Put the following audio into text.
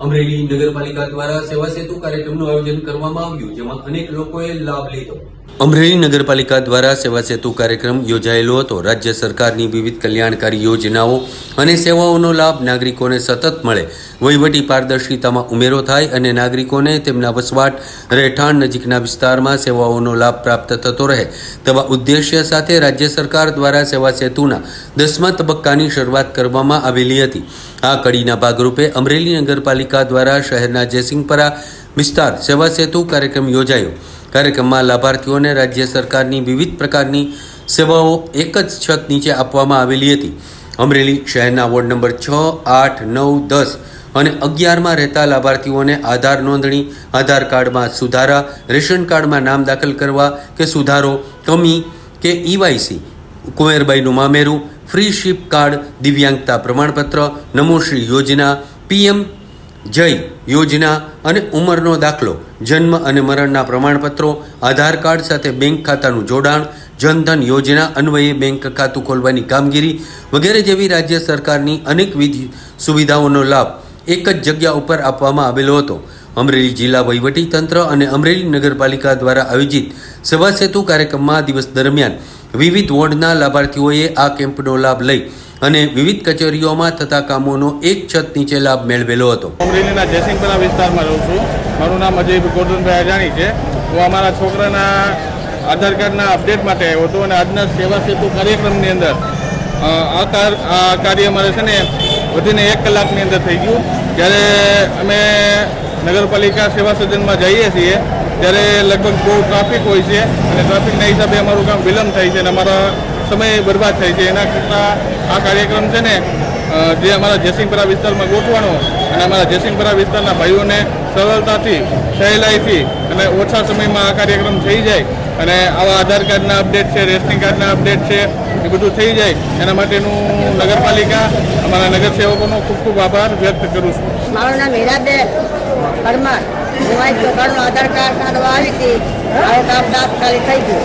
અમરેલી નગરપાલિકા દ્વારા સેવા સેતુ કાર્યક્રમનું આયોજન કરવામાં આવ્યું જેમાં અનેક લોકોએ લાભ લીધો. અમરેલી નગરપાલિકા દ્વારા સેવા સેતુ કાર્યક્રમ યોજાયેલો હતો. રાજ્ય સરકારની વિવિધ કલ્યાણકારી યોજનાઓ અને સેવાઓનો લાભ નાગરિકોને સતત મળે. વહીવટી પારદર્શિતામાં ઉમેરો થાય અને નાગરિકોને તેમના વસવાટ, રહેઠાણ નજીકના વિસ્તારમાં સેવાઓનો લાભ પ્રાપ્ત થતો રહે. તેવા ઉદ્દેશ્ય સાથે રાજ્ય સરકાર દ્વારા સેવા સેતુના દસમા તબક્કાની શરૂઆત કરવામાં આવેલી હતી. આ કડીના ભાગરૂપે અમરેલી નગરપાલિકા દ્વારા શહેરના જયસિંહપરા વિસ્તાર સેવા સેતુ કાર્યક્રમ યોજાયો. કાર્યક્રમમાં લાભાર્થીઓને રાજ્ય સરકારની વિવિધ પ્રકારની સેવાઓ એક જ છત નીચે આપવામાં આવેલી હતી. અમરેલી શહેરના વોર્ડ નંબર છ, આઠ, નવ, દસ અને અગિયારમાં રહેતા લાભાર્થીઓને આધાર નોંધણી, આધાર કાર્ડમાં સુધારા, રેશન કાર્ડમાં નામ દાખલ કરવા કે સુધારો, કમી કે ઈવાયસી કુંવરબાઈનું મામેરું, ફ્રી શિપ કાર્ડ, દિવ્યાંગતા પ્રમાણપત્ર નમોશ્રી યોજના, પીએમ જય, યોજના અને ઉંમરનો દાખલો, જન્મ અને મરણના પ્રમાણપત્રો, આધાર કાર્ડ સાથે બેંક ખાતાનું જોડાણ, જનધન યોજના અન્વયે બેંક ખાતું ખોલવાની કામગીરી વગેરે જેવી રાજ્ય સરકારની અનેકવિધ સુવિધાઓનો લાભ એક જ જગ્યા ઉપર આપવામાં આવેલો હતો. અમરેલી જિલ્લા વહીવટી તંત્ર અને અમરેલી નગરપાલિકા દ્વારા આયોજિત સેતુ કાર્યક્રમમાં દિવસ દરમિયાન વિવિધ વોર્ડના લાભાર્થીઓએ આ કેમ્પનો લાભ લઈ અને વિવિધ કચેરીઓમાં થતા કામોનો એક છત નીચે લાભ મેળવેલો હતો. અમરેલીના જયસિંહપુરા વિસ્તારમાં રહું છું. મારું નામ અજય ગોરધનભાઈ અજાણી છે. હું અમારા છોકરાના આધાર કાર્ડના અપડેટ માટે આવ્યો હતો અને આજના સેવા સેતુ કાર્યક્રમની અંદર આ કાર- આ કાર્ય અમારે છે ને વધીને એક કલાકની અંદર થઈ ગયું. જ્યારે અમે નગરપાલિકા સેવા સદનમાં જઈએ છીએ ત્યારે લગભગ બહુ ટ્રાફિક હોય છે અને ટ્રાફિકના હિસાબે અમારું કામ વિલંબ થાય છે અને અમારા સમય બરબાદ થાય છે. એના કરતાં આ કાર્યક્રમ છે ને જે અમારા જયસિંહપરા વિસ્તારમાં ગોઠવાનો અને અમારા જયસિંહપરા વિસ્તારના ભાઈઓને સરળતાથી, સહેલાઈથી અને ઓછા સમયમાં આ કાર્યક્રમ થઈ જાય. અને આવા આધાર કાર્ડના અપડેટ છે, રેશનિંગ કાર્ડના અપડેટ છે એ બધું થઈ જાય. એના માટેનું નગરપાલિકા, અમારા નગરસેવકોનો ખૂબ ખૂબ આભાર વ્યક્ત કરું છું. મારું નામ હીરાબેન પરમાર. હું આધાર કાર્ડ કાઢવા આવી હતી. હવે કામ તાત્કાલિક થઈ ગયું.